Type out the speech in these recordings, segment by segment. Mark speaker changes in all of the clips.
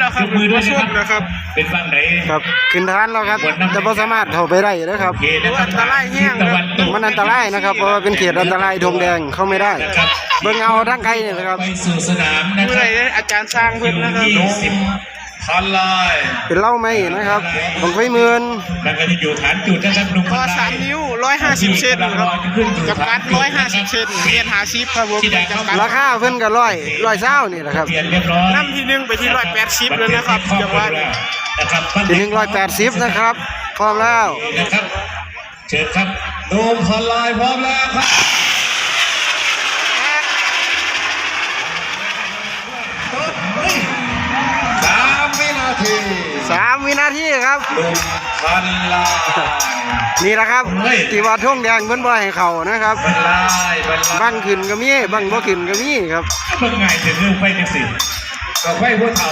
Speaker 1: แล้วครับ
Speaker 2: ยกมือด้วย
Speaker 1: มา
Speaker 2: นะ
Speaker 1: ส้
Speaker 2: ครั
Speaker 1: ม
Speaker 2: บ
Speaker 1: นะครับ
Speaker 2: เป็นฝั่งไหน
Speaker 3: ครับขึ้นทานแล้วครับแต่บ่สามารถเข้าไปได้นะครับ
Speaker 2: โอเคนะครับ
Speaker 1: อันตรายแห้ง
Speaker 2: ตะวันตก
Speaker 3: มันอันตรายนะครับเพราะว่าเป็นเขตอันตรายธงแดงเข้าไม่ได้
Speaker 2: นะครับ
Speaker 3: เบิ่งเอาทางไกลนี่แหละครับ
Speaker 2: ไปสู่สนามนะ
Speaker 1: เมื่อ
Speaker 2: ค
Speaker 1: ไห
Speaker 2: รั
Speaker 1: ร
Speaker 2: บ
Speaker 1: ได้อาจารย์สร้างเพิ่นนะครับ
Speaker 2: ยี่สิบ
Speaker 4: พันลาย
Speaker 3: เป็นเหล่าไหมนะครับบังไฟหมื่น
Speaker 2: แล้วก็จะอยู่ฐานจุดนะครับหนุ่ม
Speaker 1: ก็สามนิ้ว ร้อยห้าสิบเซนครับจำกัดร้อยห้าสิบเซนเรียนหาซิปครับผมจำกัด
Speaker 3: ราคาเพิ่นก็ร้อยร้อยเศร้านี่แหละครับ
Speaker 2: เปลี่ยนเรียบร้อย
Speaker 1: น้ำที่หนึ่งไปที่ร้อยแปดสิบเลยนะครับจังหวัด
Speaker 2: นะครับ
Speaker 3: เป็นหนึ่งร้อยแปดสิบนะครับ พร้อมแล้ว
Speaker 2: นะครับเชิญครับ
Speaker 4: โดมพันลายพร้อมแล้วครับสามวินาที
Speaker 3: สามวินาทีครับ
Speaker 4: โดมพันลาย
Speaker 3: นี่แหละครับที่ว่าท่งแดงเพิ่นบ่ให้เข้านะครับ
Speaker 4: พันลายพันลาย
Speaker 3: บังขึ้นก็มีบังบ่ขึ้นก็มีครับ
Speaker 2: เมื่อไงถึงเรื่องไปจังสิ
Speaker 4: ก็ไฟพวกเฒ่า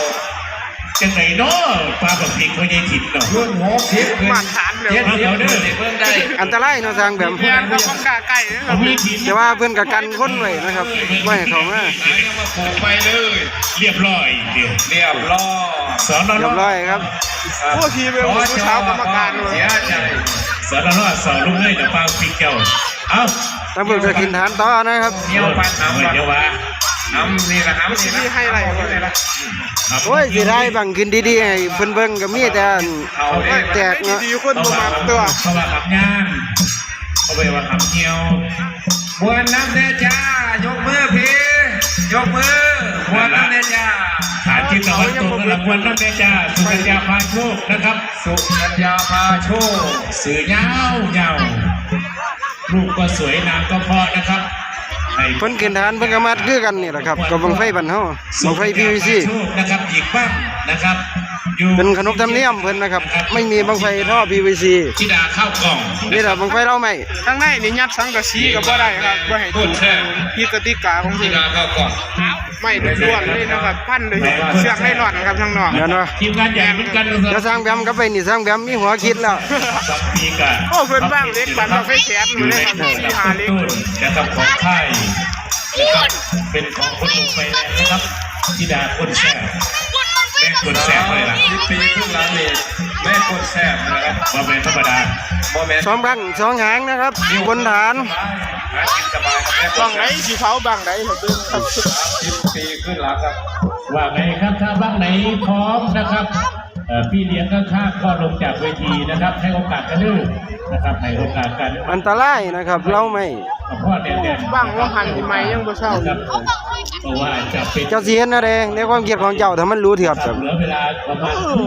Speaker 2: จังไหนเนาะปลาแบบพริกเขาใหญ่ถิ่นเนาะ
Speaker 4: รุ่นหกสิบขึ้น
Speaker 1: มาตรฐานเลย
Speaker 4: เจ็ดสิบเด้อเพิ่งได้
Speaker 3: อันตรายเนาะทางแบบ
Speaker 1: เรียนกับข้องกาไก่นะค
Speaker 2: เขา
Speaker 1: รับ
Speaker 2: ไม่ถิ่น
Speaker 3: แต่ว่าเพิ่นก็กันคนไว้นะครับบ่ให้เข้ามา
Speaker 4: หายก็มาปลูกไปเลย
Speaker 2: เรียบร้อยเดียว
Speaker 4: เรียบร้อย
Speaker 2: สอน
Speaker 3: เรียบร้อยครับ
Speaker 1: โอ้ทีเป็นผู้เช้ากรรมการเลย
Speaker 4: เสียใจ
Speaker 2: สอนรอดสอนลุงเลยเดี๋ยวปลาพริกเจ้าเอ้า
Speaker 3: ตำรวจจะกินฐานต่อนะครับ
Speaker 4: เที่ยวปันน้ำ
Speaker 2: เดี๋ยวว่า
Speaker 4: น้ำนี่แหละน้ำนี่
Speaker 1: ที่ให้อะไรก่อนเลยนะ
Speaker 3: โอ้ยสิได้บังขึ้นดีๆให้เพิ่นเบิ่งก็มีแต่อัน
Speaker 4: เอา
Speaker 1: ไม่
Speaker 4: เนี่ย
Speaker 3: แจกเนอะ
Speaker 1: ดีๆคนประมาณตัว
Speaker 2: เขาว่าขับงานเขาไปว่าขับเหี่ยว
Speaker 4: บวนน้ำเนจ้ายกมือพี่ยกมือบวนน้ำเนจ้า
Speaker 2: ฐานจิตตะวันตกกำลังวันนั่นแม่จ้าสุกัญญาพาโชคนะครับ
Speaker 4: สุกัญญาพาโชค
Speaker 2: สื่อยาวยาวลูกก็สวยนามก็เพราะนะครับให้
Speaker 3: เพิ่นขึ้นฐานเพิ่นก็มัดคือกันนี่แหละครับกับบังไฟบ้านเฮาบังไฟ PVC
Speaker 2: โชคนะครับอีกบ้างนะครับอยู่
Speaker 3: เป็นขนบธรรมเนียมเพิ่นนะครับ ไม่มีบังไฟท่อ PVC
Speaker 2: ธิดาข้าวกล่อง
Speaker 3: นี่แหละบังไฟเราไม่
Speaker 1: ข้างในนี่ยัดสังกะสีก็บ่ได้ครับบ่ให้ถูกที่กติกาของ
Speaker 4: ที่
Speaker 1: เพิ่น
Speaker 4: นาเข้าก่อน
Speaker 1: ไม่ล้วนๆเลยนะครับ พันเลยเชือกให้หลอดนะครับทางนอก
Speaker 3: เดี๋ยวนะ
Speaker 2: ทีมงานใหญ่เหมือนกันนะค
Speaker 3: จะ
Speaker 2: รับ
Speaker 3: สร้างแบมก็ไปนี่สร้างแบมมีหัวคิดแล้ว
Speaker 2: สองปีกัน
Speaker 1: โอ้เพิ่นบ้างเล็กปันมาไฟแขนอยู่เลยครับที่หาเล็ก
Speaker 2: ต้นนะครับของค่ายนะครับเป็นของคนลงไปแล้วนะครับธิดาคนแซ่บ แม่คนแซ่บเลยล่ะ
Speaker 4: สิบปีขึ้นหล้านนี่แม่กดแซ่บนะครับ
Speaker 2: มาเป็นธรรมดา
Speaker 4: โมเมนต์
Speaker 3: สองบังสองหางนะครับบนฐาน
Speaker 4: หากินสบายครับแม่ก
Speaker 1: บ้า
Speaker 4: ด
Speaker 1: งไหน
Speaker 4: แซ่บ
Speaker 1: สิเผาบ้างไหนครับเบิ่งครับ
Speaker 4: สิบปีขึ้นหลังครับ
Speaker 2: ว่าไงครับถ้าบ้างไหนพร้อมนะครับเอ่อ พี่เลี้ยงข้างๆก็ลงจากเวทีนะครับ ให้โอกาสกันด้วยนะครับให้โอกาสกัน
Speaker 3: อันตรายนะครับเราไม่
Speaker 2: พ่อแดนๆ
Speaker 1: บ้างว่าหันที่ไม้ยังบ่เช่า
Speaker 2: นะครับเพราะว่าจะเป็น
Speaker 3: เจ้าสิเห็นอะไรในความคิดของเจ้าถ้ามันรู้เถื่อนครับ
Speaker 2: เหลือเวลาประมาณ
Speaker 1: เอ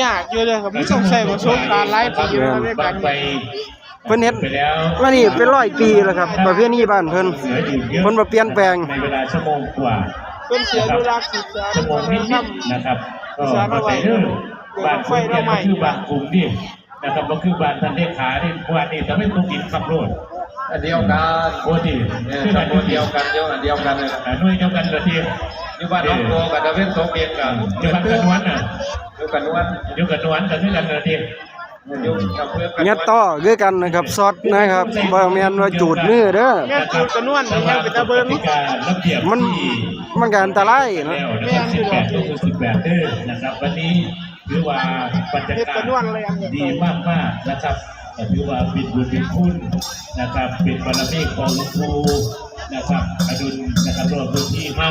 Speaker 1: อยากอยู่เลยครับไม่ต้องใช้ประสบการณ์หลายปีแล้วใน
Speaker 2: บั
Speaker 1: กางร
Speaker 2: ไป
Speaker 3: เพิ่นเฮ็ด
Speaker 2: ไปแล้ว
Speaker 3: ว่านี่เป็นร้อยปีแล้วครับประเพณีบ้านเพิ่น
Speaker 2: เหลืออยู่เยอะ
Speaker 3: เพิ่นบ่เปลี่ยนแปลง
Speaker 2: ในเวลาชั่วโมงกว่า
Speaker 1: เพิ่นเสียเวลาศึกษา
Speaker 2: ชั่วโมงนิดๆนะครับก็มาไปเรื่อง บ้านคุณเนี่ยก็คือบ้านกลุ่มนี่นะครับก็คือบ้านทันเลขานี่วันนี้จะไม่ต้องกินขับรถ
Speaker 4: อันเดียวกัน
Speaker 2: โอ้ดี
Speaker 4: เนี่ย
Speaker 2: คือ
Speaker 4: ตำ
Speaker 2: บ้าน
Speaker 4: บลเดียวกันเดียวอันเดียวกันเลยนะ
Speaker 2: หน่วยเดียวกันเลยที
Speaker 4: อยู่บ้านน้องโกกับดาวินโตเกียนกัน
Speaker 2: อยู่บ้านกันนวลน่ะ
Speaker 4: อยู่กันนวล
Speaker 2: อยู่กันนวลกันด้วยกันเลยที
Speaker 4: อยู่กับเพื่อนกัน
Speaker 3: ยัดต่อคือกันนะครับซอสนะครับบ่แม่นว่าจูดมือเด้อ
Speaker 1: แม่นจูดกระนวลยังเป็นตะเบิ่ง
Speaker 2: ระเบียบ
Speaker 3: มันมันก็อันตรายนะ
Speaker 2: แล้วนะครับสิบแปดก็คือสิบแปดเด้อนะครับวันนี้ ถือว่าบรรยากาศดีมากมากๆนะครับแต่ถือว่าเป็นบุญเป็นคุณนะครับ เป็นบารมีของหลวงปู่นะครับอดุลนะครับรวมพื้นที่เมา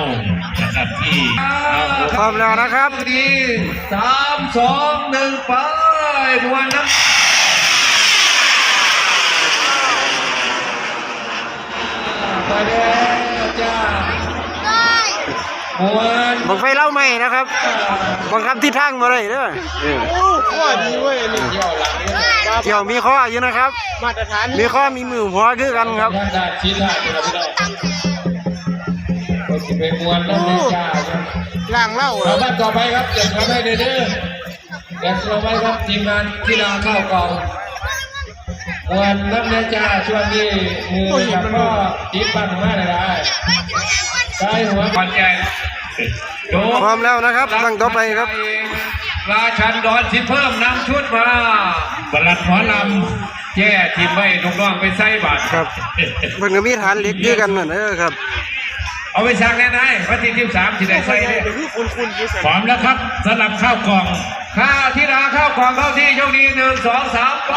Speaker 2: นะครับที่เอา
Speaker 3: พร้อมแล้วนะครับ
Speaker 4: ดีสามสองหนึ่งไปมวนน้ำไปแล้วจ้ามวน
Speaker 3: บังไฟเล่าใหม่นะครับบังคับทิศทางมาเลยเด้อเออ
Speaker 1: โอ้ข้อดีเว้ยนี่
Speaker 4: เที่ยวหลังนี้นะ
Speaker 3: เกี่ยวมีข้ออยู่นะครับ
Speaker 1: มาตรฐาน
Speaker 3: มีข้อมีมือหัวคือกันครับ
Speaker 4: ทางด้านชี้ท่าพี่น้องพี่น้องก็สิไปมวนน้ำในจ้าครับ
Speaker 1: ล่างเล่า
Speaker 4: เราบ้านต่อไปครับเด็กทำให้เด้อเด้อเด็กต่อไปครับทีมงานที่นาเข้ากองมวนน้ำในจ้าช่วงนี้มือกับก็ติดบ้านมาได้ได้ใช้หัวปันใหญ่โด
Speaker 3: พร้อมแล้วนะครับตั้งต่อไปครับ
Speaker 4: ราชันดอนสิเพิ่มนำชุดมา
Speaker 2: บรรลัดหมอล
Speaker 4: แย่ทีมไว้ลูกน้องไปใส่บาท
Speaker 3: ครับเพิ่นก็มีฐานเหล็กคือกันนั่นเด้อครับำ
Speaker 4: เอาไปสั่งแน่นายวันที่ที่สามที่ไหนใส่เนี่ย
Speaker 1: คือคุณคุณอยู่ใส่
Speaker 2: พร้อมแล้วครับสำหรับข้าวกล่อง
Speaker 4: ข้าวที่ราข้าวกล่องเข้าที่โชคดีหนึ่งสองสามไป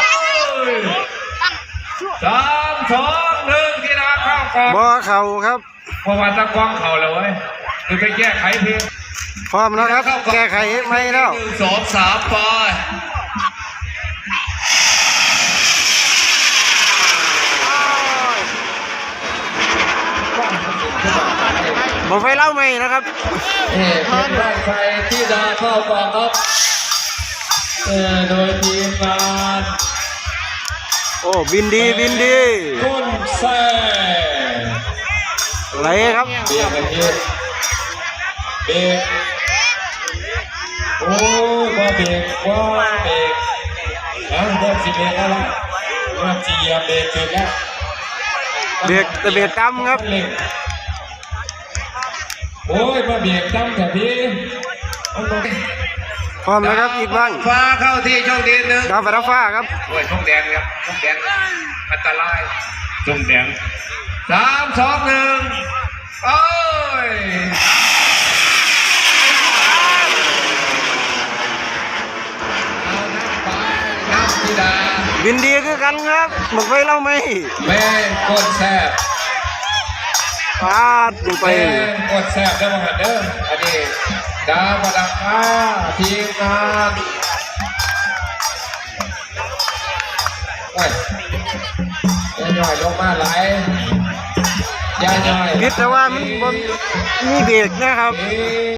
Speaker 4: สามสองหนึ่งที่ราข้าวกล่อง
Speaker 3: บ่เข่าครับ
Speaker 4: เพราะว่าตะกล้องเขาเลยเว้ย คือไปแก้ไขเพลง
Speaker 3: พร้อมแล้วครับ แก้ไขไม่แล้ว
Speaker 4: หนึ่งสองสามไป
Speaker 3: บ่ไฟเล่าไม่นะครับ
Speaker 4: เอ่เป็นบ้านไฟที่ดาเข้ากล่องครับเอ่อโดยทีมงาน
Speaker 3: โอ้บินดีบินดี
Speaker 4: กุนแซ่
Speaker 3: ไหลครับ
Speaker 4: เบียกกันที เบรกโอ้ยบ่เบรกบ่เบรกอะเริ่มสิเบรกแล้วล่ะเริ่มสิเหยียบเบรกเสร็จแล้ว
Speaker 3: เบรกแต่เบรกต่ำครับ
Speaker 4: โอ้ยมาเบียดตั้งแต่พี่
Speaker 3: พร้อมแล้วครับอีกบ้าง
Speaker 4: ฟ้าเข้าที่ช่องดีหนึ่ง
Speaker 3: ดาวฟ้าฟ้าครับ
Speaker 4: โอ้ยช่องแดงครับช่องแดงอันตราย
Speaker 2: จงแดง
Speaker 4: สามสองหนึ่งโอ้ยเอาน้ำไป น้ำพิดา
Speaker 3: บินดีคือกันครับบ่ไฟเล่าไม่
Speaker 4: แม่งกดแซบ
Speaker 3: ปาดลงไป
Speaker 4: แม่งกดแซบได้บ้างเด้ออันนี้ดาวประดับฟ้าทีมงานโอ้ยย่อยๆลงมาไหลายย่อยๆ
Speaker 3: พิดแต่ว่ามันบ่มีเบรกนะครับ
Speaker 4: นี่